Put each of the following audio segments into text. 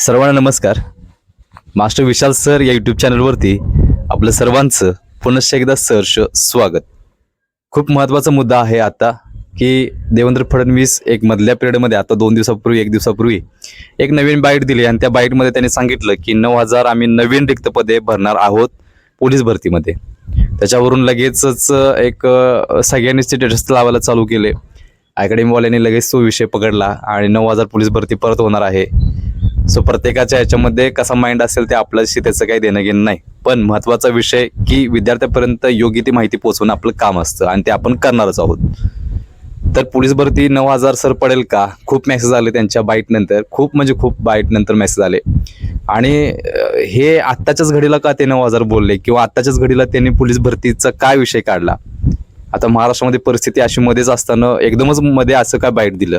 सर्वांना नमस्कार. Master Vishal sir या यूट्यूब चॅनलवरती आपलं सर्वांचं पुनश्च एकदा सहर्ष स्वागत. खूप महत्त्वाचा मुद्दा आहे आता की देवेंद्र फडणवीस एक मधल्या पिरियडमध्ये आता दोन दिवसापूर्वी एक दिवसापूर्वी एक नवीन बाईट दिली आणि त्या बाईटमध्ये त्यांनी सांगितलं की नऊ हजार आम्ही नवीन रिक्त पदे भरणार आहोत पोलीस भरतीमध्ये. त्याच्यावरून लगेचच एक सगळ्यांनी स्टेटस लावायला चालू केले. अकॅडमीवाल्यांनी लगेच तो विषय पकडला आणि नऊ हजार पोलीस भरती परत होणार आहे. सो प्रत्येकाच्या याच्यामध्ये कसा माइंड असेल ते आपल्याशी त्याचं काही देणं घेणं नाही. पण महत्त्वाचा विषय की विद्यार्थ्यापर्यंत योग्य ती माहिती पोहोचवणं आपलं काम असतं आणि ते आपण करणारच आहोत. तर पोलीस भरती नऊ हजार सर पडेल का? खूप मेसेज आले त्यांच्या बाईटनंतर खूप म्हणजे खूप बाईटनंतर मेसेज आले. आणि हे आत्ताच्याच घडीला का ते नऊ हजार बोलले? किंवा आत्ताच्याच घडीला त्यांनी पोलीस भरतीचा काय विषय काढला? आता महाराष्ट्रामध्ये परिस्थिती अशी मध्येच असताना एकदमच मध्ये असं काय बाईट दिलं?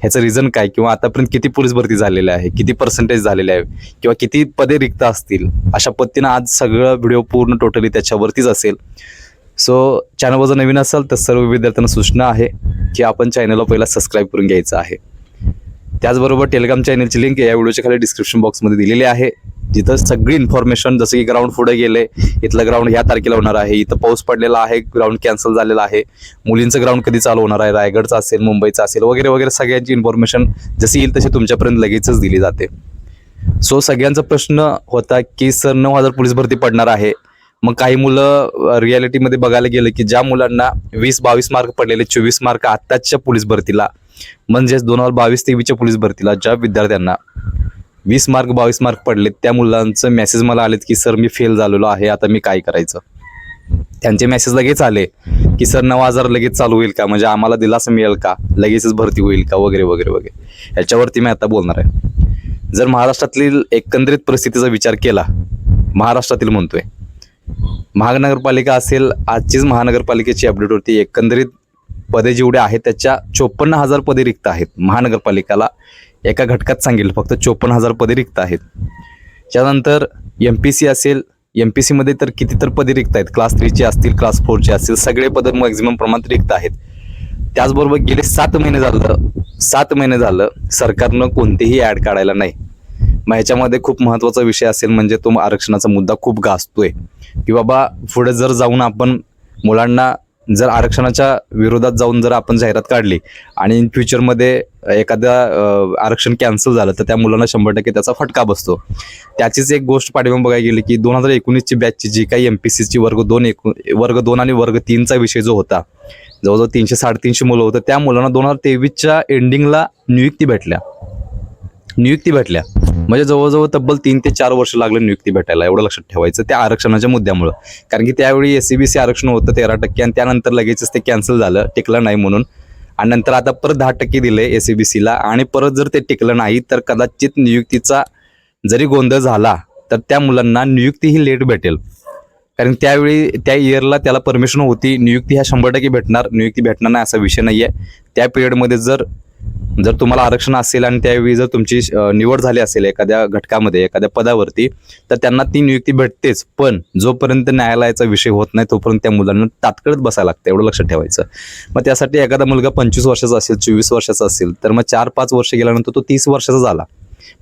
ह्याचं रिझन काय? किंवा आतापर्यंत किती पोलीस भरती झालेली आहे किती पर्सेंटेज झालेले आहे किंवा किती पदे रिक्त असतील? अशा पद्धतीनं आज सगळं व्हिडिओ पूर्ण टोटली त्याच्यावरतीच असेल. सो चॅनलवर जर नवीन असाल तर सर्व विद्यार्थ्यांना सूचना आहे की आपण चॅनलला पहिला सबस्क्राईब करून घ्यायचं आहे. त्याचबरोबर टेलिग्राम चॅनलची लिंक या व्हिडिओच्या खाली डिस्क्रिप्शन बॉक्समध्ये दिलेली आहे. जिथं सगळी इन्फॉर्मेशन जसं की ग्राउंड पुढे गेले इथलं ग्राउंड ह्या तारखेला होणार आहे इथं पाऊस पडलेला आहे ग्राउंड कॅन्सल झालेला आहे. मुलींचं ग्राउंड कधी चालू होणार आहे? रायगडचं असेल मुंबईचं असेल वगैरे वगैरे सगळ्यांची इन्फॉर्मेशन जशी येईल तशी तुमच्यापर्यंत लगेचच दिली जाते. सो सगळ्यांचा प्रश्न होता की सर नऊ हजार पोलीस भरती पडणार आहे. मग काही मुलं रियालिटीमध्ये बघायला गेलं की ज्या मुलांना वीस बावीस मार्क पडलेले चोवीस मार्क आत्ताच्या पोलीस भरतीला म्हणजेच दोन हजार बावीस तेवीसच्या पोलीस भरतीला ज्या विद्यार्थ्यांना वीस मार्क बावीस मार्क पडलेत. त्या मुलांचं मेसेज मला आलेत की सर मी फेल झालेलो आहे. आता मी काय करायचं? त्यांचे मेसेज लगेच आले की सर नऊ हजार लगेच चालू होईल का? म्हणजे आम्हाला दिलासा मिळेल का? लगेचच भरती होईल का? वगैरे वगैरे वगैरे. याच्यावरती मी आता बोलणार आहे. जर महाराष्ट्रातील एकंदरीत परिस्थितीचा विचार केला महाराष्ट्रातील म्हणतोय महानगरपालिका असेल आजचीच महानगरपालिकेची अपडेट होती एकंदरीत पदे जेवढे आहेत त्याच्या चोपन्न हजार पदे रिक्त आहेत महानगरपालिकाला. एका घटकात सांगेल. फक्त चोपन्न हजार पदे रिक्त आहेत. त्यानंतर एम पी सी असेल एम पी सीमध्ये तर किती तर पदे रिक्त आहेत. क्लास थ्रीचे असतील क्लास फोरचे असतील सगळे पदं मॅक्झिमम प्रमाणात रिक्त आहेत. त्याचबरोबर गेले सात महिने झालं सात महिने झालं सरकारनं कोणतेही ॲड काढायला नाही. मग ह्याच्यामध्ये खूप महत्त्वाचा विषय असेल म्हणजे तो आरक्षणाचा मुद्दा खूप गाजतोय की बाबा पुढे जर जाऊन आपण मुलांना जर आरक्षणाच्या विरोधात जाऊन जर आपण जाहिरात काढली आणि इन फ्युचरमध्ये एखादा आरक्षण कॅन्सल झालं तर त्या मुलांना शंभर टक्के त्याचा फटका बसतो. त्याचीच एक गोष्ट पाठिंबा बघायला गेली की दोन हजार एकोणीसची बॅचची जी काही एम पी सीची वर्ग दोन एकू वर्ग दोन आणि वर्ग तीनचा विषय जो होता जवळजवळ तीनशे साडेतीनशे मुलं होतं त्या मुलांना दोन हजार तेवीसच्या एंडिंगला नियुक्ती भेटल्या. नियुक्ती भेटल्या. म्हणजे जवळजवळ तब्बल तीन ते चार वर्ष लागले नियुक्ती भेटायला एवढं लक्षात ठेवायचं त्या आरक्षणाच्या मुद्द्यामुळं. कारण की त्यावेळी एस सी बी सी आरक्षण होतं तेरा टक्के आणि त्यानंतर लगेचच ते कॅन्सल झालं टिकलं नाही म्हणून. आणि नंतर आता परत दहा टक्के दिले एसीबीसीला सी बी सीला आणि परत जर ते टिकलं नाही तर कदाचित नियुक्तीचा जरी गोंधळ झाला तर त्या मुलांना नियुक्ती ही लेट भेटेल. कारण त्यावेळी त्या इयरला त्याला परमिशन होती नियुक्ती ह्या शंभर टक्के भेटणार नियुक्ती भेटणार नाही असा विषय नाही आहे त्या पिरियडमध्ये जर जर तुम्हाला आरक्षण असेल आणि त्यावेळी जर तुमची निवड झाली असेल एखाद्या घटकामध्ये एखाद्या पदावरती तर त्यांना ती नियुक्ती भेटतेच. पण जोपर्यंत न्यायालयाचा विषय होत नाही तोपर्यंत त्या मुलांना तात्कळत बसायला लागतं एवढं लक्षात ठेवायचं. मग त्यासाठी एखादा मुलगा पंचवीस वर्षाचा असेल चोवीस वर्षाचा असेल तर मग चार पाच वर्ष गेल्यानंतर तो तीस वर्षाचा झाला.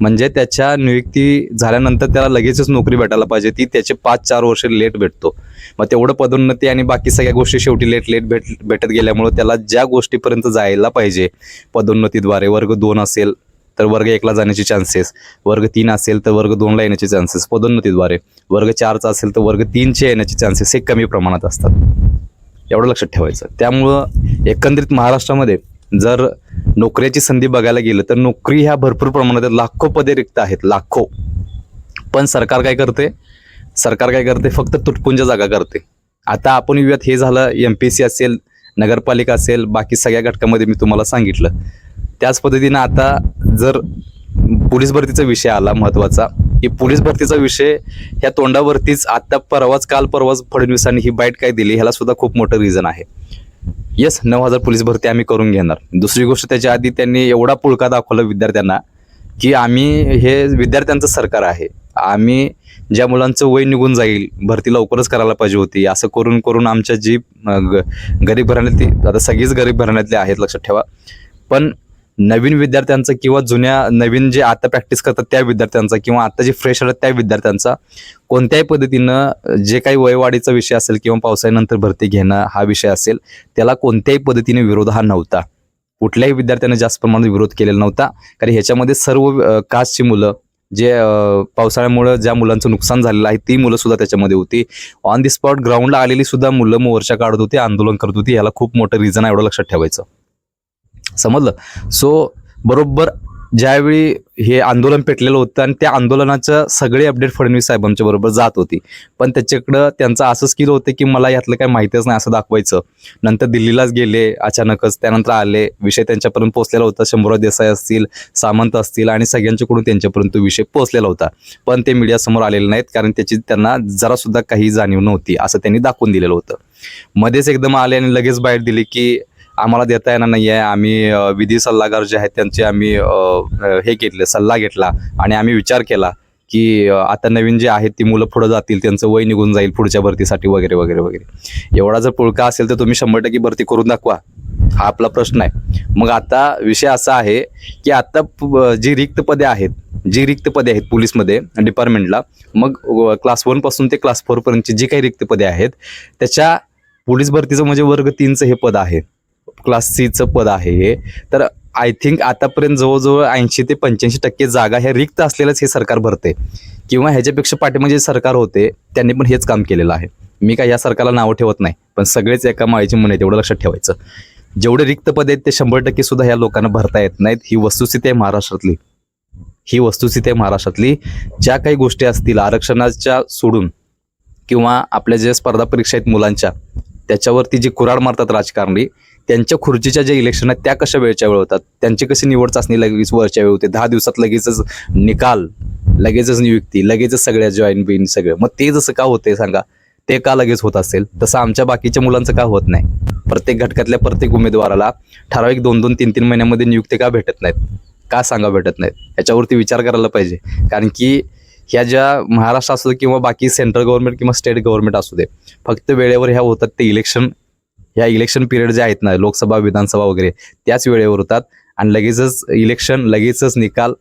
म्हणजे त्याच्या नियुक्ती झाल्यानंतर त्याला लगेचच नोकरी भेटायला पाहिजे. ती त्याचे पाच चार वर्ष लेट भेटतो. मग तेवढं पदोन्नती आणि बाकी सगळ्या गोष्टी शेवटी लेट लेट भेट भेटत गेल्यामुळं त्याला ज्या गोष्टीपर्यंत जायला पाहिजे पदोन्नतीद्वारे वर्ग दोन असेल तर वर्ग एकला जाण्याचे चान्सेस वर्ग तीन असेल तर वर्ग दोनला येण्याचे चान्सेस पदोन्नतीद्वारे वर्ग चारचा असेल तर वर्ग तीनचे येण्याचे चान्सेस हे कमी प्रमाणात असतात. एवढं लक्षात ठेवायचं. त्यामुळं एकंदरीत महाराष्ट्रामध्ये जर नोकऱ्याची संधी बघायला गेलं तर नोकरी ह्या भरपूर प्रमाणात आहेत. लाखो पदे रिक्त आहेत लाखो. पण सरकार काय करते? सरकार काय करते? फक्त तुटपुंज जागा करते. आता आपण येऊयात हे झालं एम पी सी असेल नगरपालिका असेल बाकी सगळ्या घटकामध्ये मी तुम्हाला सांगितलं. त्याच पद्धतीनं आता जर पोलीस भरतीचा विषय आला महत्त्वाचा की पोलीस भरतीचा विषय ह्या तोंडावरतीच आता परवाच काल परवाच फडणवीसांनी ही बाईट काय दिली ह्याला सुद्धा खूप मोठं रिझन आहे. येस नऊ हजार पोलीस भरती आम्ही करून घेणार. दुसरी गोष्ट त्याच्या आधी त्यांनी एवढा पुळका दाखवला विद्यार्थ्यांना की आम्ही हे विद्यार्थ्यांचं सरकार आहे. आम्ही ज्या मुलांचं वय निघून जाईल भरती लवकरच करायला पाहिजे होती. असं करून करून आमच्या जी ग- गरीब घराण्यातली आता सगळीच गरीब घराण्यातली आहेत लक्षात ठेवा. पण नवीन विद्यार्थ्यांचा किंवा जुन्या नवीन जे आता प्रॅक्टिस करतात त्या विद्यार्थ्यांचा किंवा आता जे फ्रेश आहेत त्या विद्यार्थ्यांचा कोणत्याही पद्धतीनं जे काही वयवाढीचा विषय असेल किंवा पावसाळ्यानंतर भरती घेणं हा विषय असेल त्याला कोणत्याही पद्धतीने विरोध हा नव्हता. कुठल्याही विद्यार्थ्याने जास्त प्रमाणात विरोध केलेला नव्हता. कारण ह्याच्यामध्ये सर्व कास्टची मुलं जे पावसाळ्यामुळे पावसाळ्यामुळं ज्या मुलांचं नुकसान झालेलं आहे ती मुलं सुद्धा त्याच्यामध्ये होती. ऑन दी स्पॉट ग्राउंडला आलेली सुद्धा मुलं मोर्चा काढत होती आंदोलन करत होती याला खूप मोठं रिझन आहे एवढं लक्षात ठेवायचं. समजलं? सो बरोबर ज्यावेळी हे आंदोलन पेटलेलं होतं आणि त्या आंदोलनाचं सगळे अपडेट फडणवीस साहेबांच्या बरोबर जात होती. पण त्याच्याकडं त्यांचं असं स्किल होतं की मला यातलं काही माहितीच नाही असं दाखवायचं. नंतर दिल्लीलाच गेले अचानकच त्यानंतर आले. विषय त्यांच्यापर्यंत पोहोचलेला होता. शंभूराव देसाई असतील सामंत असतील आणि सगळ्यांच्याकडून त्यांच्यापर्यंत तो विषय पोहोचलेला होता. पण ते मीडियासमोर आलेले नाहीत कारण त्याची त्यांना जरासुद्धा काही जाणीव नव्हती असं त्यांनी दाखवून दिलेलं होतं. मध्येच एकदम आले आणि लगेच बाहेर दिली की आम्हाला देता येणार नाही आहे आम्ही विधी सल्लागार जे आहेत त्यांचे आम्ही हे घेतले सल्ला घेतला आणि आम्ही विचार केला की आता नवीन जे आहेत ती मुलं पुढे जातील त्यांचं वय निघून जाईल पुढच्या भरतीसाठी वगैरे वगैरे वगैरे. एवढा जर पुळका असेल तर तुम्ही शंभर टक्के भरती करून दाखवा. हा आपला प्रश्न आहे. मग आता विषय असा आहे की आता जी रिक्त पदे आहेत जी रिक्त पदे आहेत पोलीसमध्ये डिपार्टमेंटला मग क्लास वनपासून ते क्लास फोर पर्यंतची जी काही रिक्त पदे आहेत त्याच्या पोलीस भरतीचं म्हणजे वर्ग तीनचं हे पद आहे. क्लास सीचं पद आहे हे. तर आय थिंक आतापर्यंत जवळजवळ ऐंशी ते पंच्याऐंशी टक्के जागा ह्या रिक्त असलेल्याच हे सरकार भरते किंवा ह्याच्यापेक्षा पाठीमागे जे सरकार होते त्यांनी पण हेच काम केलेलं आहे. मी काय या सरकारला नावं ठेवत नाही पण सगळेच एका माळीचे म्हणे तेवढं लक्षात ठेवायचं. जेवढे रिक्त पद आहेत ते शंभर टक्के सुद्धा ह्या लोकांना भरता येत नाहीत. ही वस्तुस्थिती आहे महाराष्ट्रातली. ही वस्तुस्थिती आहे महाराष्ट्रातली. ज्या काही गोष्टी असतील आरक्षणाच्या सोडून किंवा आपल्या ज्या स्पर्धा परीक्षा आहेत मुलांच्या त्याच्यावरती जे कुराड मारतात राजकारणी त्यांच्या खुर्चीच्या ज्या इलेक्शन आहेत त्या कशा वेळच्या वेळ होतात? त्यांची कशी निवड चाचणी लगेच वरच्या वेळ होते? दहा दिवसात लगेचच निकाल लगेचच नियुक्ती लगेचच सगळ्या जॉईन बिन सगळं. मग ते जसं का होते सांगा? ते का लगेच होत असेल? तसं आमच्या बाकीच्या मुलांचं का होत नाही? प्रत्येक घटकातल्या प्रत्येक उमेदवाराला ठराविक दोन दोन तीन तीन महिन्यामध्ये नियुक्ती का भेटत नाहीत? का सांगा भेटत नाहीत? याच्यावरती विचार करायला पाहिजे. कारण की ह्या ज्या महाराष्ट्र असू दे किंवा बाकी सेंट्रल गव्हर्नमेंट किंवा स्टेट गव्हर्नमेंट असू दे फक्त वेळेवर ह्या होतात ते इलेक्शन ह्या इलेक्शन पिरियड जे आहेत ना लोकसभा विधानसभा वगैरे त्याच वेळेवर होतात. आणि लगेचच इलेक्शन लगेचच निकाल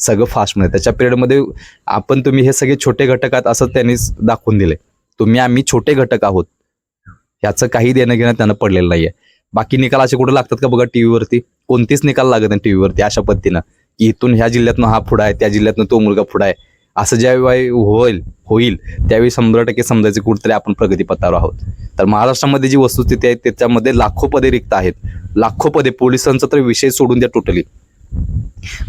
सगळं फास्टमध्ये त्याच्या पिरियडमध्ये आपण तुम्ही हे सगळे छोटे घटक आहात असं त्यांनी दाखवून दिले. तुम्ही आम्ही छोटे घटक आहोत. ह्याचं काही देणं घेणं त्यांना पडलेलं नाहीये. बाकी निकाल असे कुठे लागतात का बघा टीव्हीवरती? कोणतीच निकाल लागत नाही टीव्हीवरती अशा पद्धतीनं. की इथून ह्या जिल्ह्यातनं हा पुढा आहे त्या जिल्ह्यातनं तो मुलगा पुढा आहे. असं ज्यावेळी होईल होईल त्यावेळी शंभर टक्के समजायचं कुठेतरी आपण प्रगतीपथावर आहोत. तर महाराष्ट्रामध्ये जी वस्तुस्थिती आहे त्याच्यामध्ये लाखो पदे रिक्त आहेत. लाखो पदे पोलिसांचा तर विषय सोडून द्या टोटली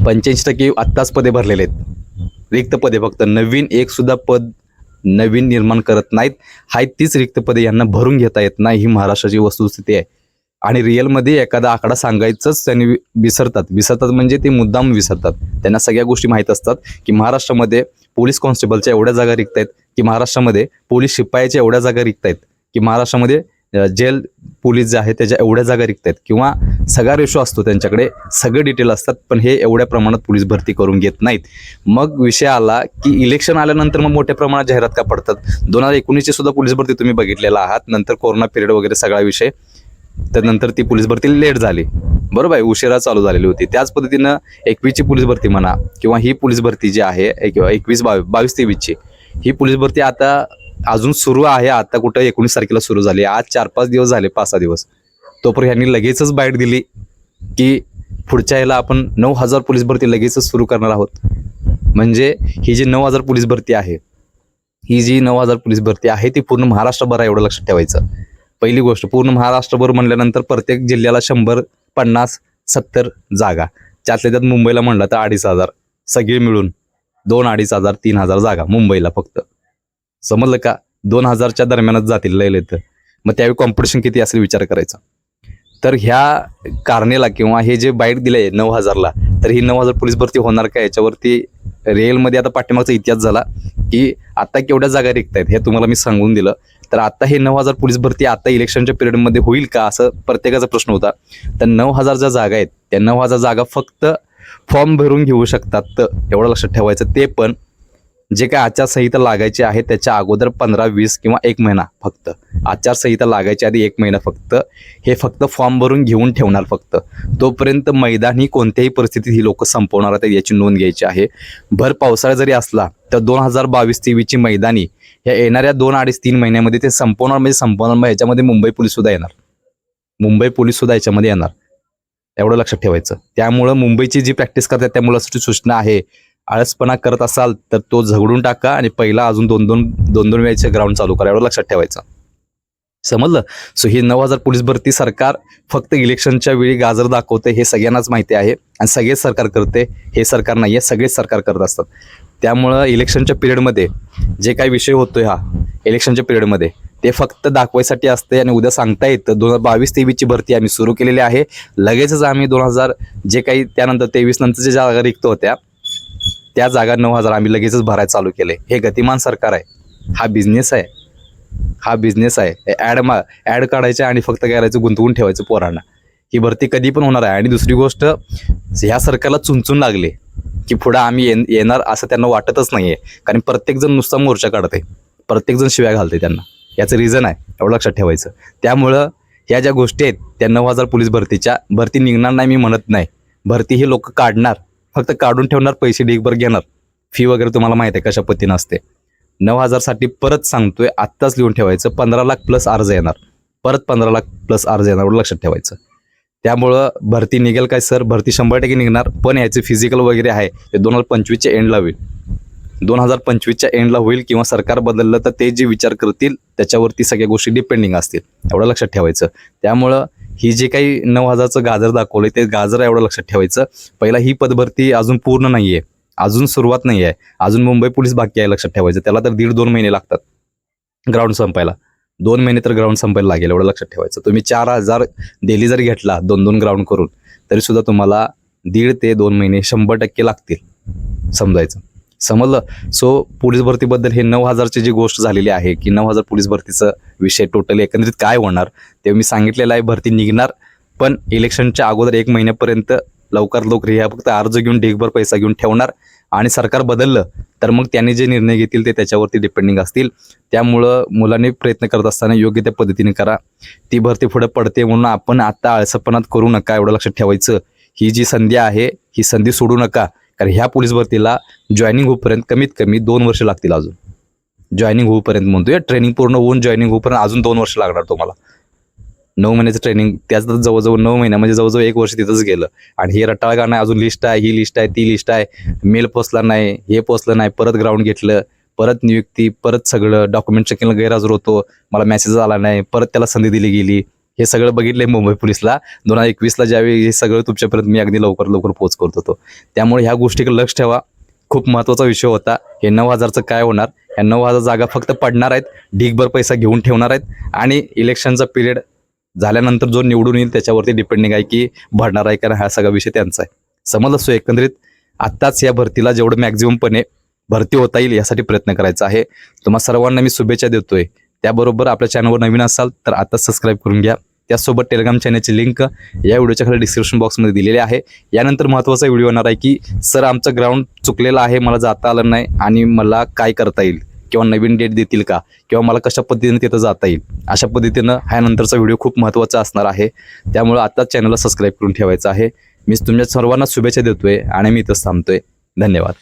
पंच्याऐंशी टक्के आत्ताच पदे भरलेले आहेत. रिक्त पदे फक्त. नवीन एक सुद्धा पद नवीन निर्माण करत नाहीत. हाय तीच रिक्त पदे यांना भरून घेता येत नाही. ही महाराष्ट्राची वस्तुस्थिती आहे. आणि रिअलमध्ये एखादा आकडा सांगायचंच त्यांनी वि- विसरतात. विसरतात म्हणजे ते मुद्दाम विसरतात. त्यांना सगळ्या गोष्टी माहीत असतात की महाराष्ट्रामध्ये पोलीस कॉन्स्टेबलच्या एवढ्या जागा रिक्त आहेत की महाराष्ट्रामध्ये पोलीस शिपायाच्या एवढ्या जागा रिक्त आहेत की महाराष्ट्रामध्ये जेल पोलीस जे आहे त्याच्या एवढ्या जागा रिक्त आहेत किंवा सगळा रेशो असतो त्यांच्याकडे सगळे डिटेल असतात पण हे एवढ्या प्रमाणात पोलीस भरती करून घेत नाहीत. मग विषय आला की इलेक्शन आल्यानंतर मग मोठ्या प्रमाणात जाहिरात का पडतात? दोन हजार एकोणीसची सुद्धा पोलीस भरती तुम्ही बघितलेला आहात. नंतर कोरोना पिरियड वगैरे सगळा विषय. तर नंतर ती पोलीस भरती लेट झाली. बरोबर आहे उशिरा चालू झालेली होती. त्याच पद्धतीनं एकवीसची पोलीस भरती म्हणा किंवा ही पोलीस भरती जी आहे एक एकवीस बावीस बावीस तेवीसची ही पोलीस भरती आता अजून सुरू आहे. आता कुठं एकोणीस तारखेला सुरू झाली. आज चार पाच दिवस झाले पाच सहा दिवस. तोपर्यंत ह्यांनी लगेचच बाईट दिली की पुढच्या याला आपण नऊ हजार पोलीस भरती लगेचच सुरू करणार आहोत. म्हणजे ही जी नऊ हजार पोलीस भरती आहे ही जी नऊ हजार पोलीस भरती आहे ती पूर्ण महाराष्ट्रभर आहे एवढं लक्षात ठेवायचं. पहिली गोष्ट पूर्ण महाराष्ट्रभर म्हणल्यानंतर प्रत्येक जिल्ह्याला शंभर पन्नास सत्तर जागा. त्यातल्या त्यात मुंबईला म्हणलं तर अडीच हजार. सगळे मिळून दोन अडीच हजार तीन हजार जागा मुंबईला फक्त. समजलं का? दोन हजारच्या दरम्यानच जातील लय तर मग त्यावेळी कॉम्पिटिशन किती असेल विचार करायचा. तर ह्या कारणेला किंवा हे जे बाईट दिले नऊ हजारला तर ही नऊ हजार पोलीस भरती होणार का? याच्यावरती रेलमध्ये आता पाठीमागचा इतिहास झाला की आता केवढ्या जागा रिक्त आहेत हे तुम्हाला मी सांगून दिलं. तर आता हे नऊ हजार पोलीस भरती आता इलेक्शनच्या पिरियडमध्ये होईल का असं प्रत्येकाचा प्रश्न होता. तर नऊ हजार ज्या जागा आहेत त्या नऊ हजार जागा फक्त फॉर्म भरून घेऊ शकतात तर एवढं लक्षात ठेवायचं ते पण जे काय आचारसंहिता लागायची आहे त्याच्या अगोदर पंधरा वीस किंवा एक महिना फक्त. आचारसंहिता लागायच्या आधी एक महिना फक्त. हे फक्त फॉर्म भरून घेऊन ठेवणार फक्त. तोपर्यंत मैदानी कोणत्याही परिस्थितीत ही लोक संपवणार आहेत याची नोंद घ्यायची आहे. भर पावसाळा जरी असला तर दोन हजार बावीस तेवीसची मैदानी या येणाऱ्या दोन अडीच तीन महिन्यामध्ये ते संपवणार म्हणजे संपवणार मग याच्यामध्ये मुंबई पोलीस सुद्धा येणार. मुंबई पोलीस सुद्धा याच्यामध्ये येणार. एवढं लक्षात ठेवायचं. त्यामुळं मुंबईची जी प्रॅक्टिस करतात त्या मुलासाठी सूचना आहे. आळसपणा करत असाल तर तो झगडून टाका आणि पहिला अजून दोन दोन दोन दोन वेळेचे ग्राउंड चालू करा. एवढं लक्षात ठेवायचं. समजलं? सो ही नऊ हजार पोलीस भरती सरकार फक्त इलेक्शनच्या वेळी गाजर दाखवते हे सगळ्यांनाच माहिती आहे. आणि सगळेच सरकार करते हे सरकार नाही आहे सगळेच सरकार करत असतात. त्यामुळं इलेक्शनच्या पिरियडमध्ये जे काही विषय होतोय हा इलेक्शनच्या पिरियडमध्ये ते फक्त दाखवायसाठी असते आणि उद्या सांगता येतं. दोन हजार बावीस तेवीसची भरती आम्ही सुरू केलेली आहे. लगेचच आम्ही दोन हजार जे काही त्यानंतर तेवीस नंतर जे जागा रिक्त होत्या त्या जागा नऊ हजार आम्ही लगेचच भरायला चालू केले. हे गतिमान सरकार आहे. हा बिझनेस आहे. हा बिझनेस आहे. ॲड मा ॲड काढायचे आणि फक्त करायचं गुंतवून ठेवायचं पोरांना. ही भरती कधी पण होणार आहे. आणि दुसरी गोष्ट ह्या सरकारला चुंचून लागले. की पुढं आम्ही येणार असं त्यांना वाटतच नाही आहे कारण प्रत्येकजण नुसता मोर्चा काढते प्रत्येकजण शिव्या घालते त्यांना. याचं रिझन आहे एवढं लक्षात ठेवायचं. त्यामुळं ह्या ज्या गोष्टी आहेत त्या नऊ हजार पोलीस भरतीच्या भरती निघणार नाही मी म्हणत नाही. भरती ही लोक काढणार. फक्त काढून ठेवणार पैसे डिगभर घेणार. फी वगैरे तुम्हाला माहिती आहे कशा पद्धतीनं असते. नऊ हजारसाठी परत सांगतोय आत्ताच लिहून ठेवायचं पंधरा लाख प्लस अर्ज येणार. परत पंधरा लाख प्लस अर्ज येणार एवढं लक्षात ठेवायचं. त्यामुळं भरती निघेल काय सर? भरती शंभर टक्के निघणार पण याचे फिजिकल वगैरे आहे ते दोन हजार पंचवीसच्या एंडला होईल. दोन हजार पंचवीसच्या एंडला होईल किंवा सरकार बदललं तर ते जे विचार करतील त्याच्यावरती सगळ्या गोष्टी डिपेंडिंग असतील. एवढं लक्षात ठेवायचं. त्यामुळं ही जे काही नऊ हजारचं गाजर दाखवलं ते गाजर एवढं लक्षात ठेवायचं. पहिला ही पदभरती अजून पूर्ण नाही आहे अजून सुरुवात नाही आहे अजून मुंबई पोलीस बाकी आहे लक्षात ठेवायचं. त्याला तर दीड दोन महिने लागतात. ग्राउंड संपायला. दोन महिने तर ग्राउंड संपायला लागेल एवढं लक्षात ठेवायचं. तुम्ही चार हजार डेली जर घेतला दोन दोन ग्राउंड करून तरी सुद्धा तुम्हाला दीड ते दोन महिने शंभर टक्के लागतील समजायचं. समजलं? सो पोलीस भरतीबद्दल हे नऊ हजारची जी गोष्ट झालेली आहे की नऊ हजार पोलीस भरतीचं विषय टोटली एकंदरीत काय होणार ते मी सांगितलेलं आहे भरती निघणार पण इलेक्शनच्या अगोदर एक महिन्यापर्यंत लवकर लवकर रिया फक्त अर्ज घेऊन डेगभर पैसा घेऊन ठेवणार आणि सरकार बदललं तर मग त्यांनी जे निर्णय घेतील ते त्याच्यावरती डिपेंडिंग असतील. त्यामुळं मुलांनी प्रयत्न करत असताना योग्य त्या पद्धतीने करा. ती भरती पुढे पडते म्हणून आपण आता आळसपणात करू नका एवढं लक्षात ठेवायचं. ही जी संधी आहे ही संधी सोडू नका. कारण ह्या पोलीस भरतीला जॉईनिंग होईपर्यंत कमीत कमी दोन वर्ष लागतील अजून. जॉईनिंग होईपर्यंत म्हणतोय ट्रेनिंग पूर्ण होऊन जॉईनिंग होईपर्यंत अजून दोन वर्ष लागणार तुम्हाला. नऊ महिन्याचं ट्रेनिंग त्याच जवळजवळ नऊ महिना म्हणजे जवळजवळ एक वर्ष तिथंच गेलं. आणि हे रटाळ गाणं अजून लिस्ट आहे ही लिस्ट आहे ती लिस्ट आहे. मेल पोचला नाही हे पोचलं नाही परत ग्राउंड घेतलं परत नियुक्ती परत सगळं डॉक्युमेंट चेकिंगला गैरहजर होतो मला मेसेज आला नाही परत त्याला संधी दिली गेली. हे सगळं बघितलंय मुंबई पोलिसला. दोन हजार एकवीसला ज्यावेळी हे सगळं तुमच्यापर्यंत मी अगदी लवकर लवकर पोच करत होतो. त्यामुळे ह्या गोष्टीकडे लक्ष ठेवा. खूप महत्त्वाचा विषय होता. हे नऊ हजारचं काय होणार? ह्या नऊ हजार जागा फक्त पडणार आहेत. ढीकभर पैसा घेऊन ठेवणार आहेत. आणि इलेक्शनचा पिरियड झाल्यानंतर जो निवडून येईल त्याच्यावरती डिपेंडिंग आहे की भरणार आहे कारण हा सगळा विषय त्यांचा आहे. समजलं सो एकंदरीत? आत्ताच या भरतीला जेवढं मॅक्झिममपणे भरती होता येईल यासाठी प्रयत्न करायचा आहे. तुम्हा सर्वांना मी शुभेच्छा देतोय. त्याबरोबर आपल्या चॅनलवर नवीन असाल तर आता सबस्क्राईब करून घ्या. त्यासोबत टेलिग्राम चॅनलची लिंक या व्हिडिओच्या खाली डिस्क्रिप्शन बॉक्समध्ये दिलेली आहे. यानंतर महत्त्वाचा व्हिडिओ येणार आहे की सर आमचं ग्राउंड चुकलेलं आहे मला जाता आलं नाही आणि मला काय करता येईल? किंवा नवीन डेट देतील का? किंवा मला कशा पद्धतीने तिथं जाता येईल? अशा पद्धतीनं ह्या नंतरचा व्हिडिओ खूप महत्त्वाचा असणार आहे. त्यामुळे आत्ताच चॅनलला सबस्क्राईब करून ठेवायचं आहे. मी तुमच्या सर्वांना शुभेच्छा देतोय आणि मी इथंच थांबतोय. धन्यवाद.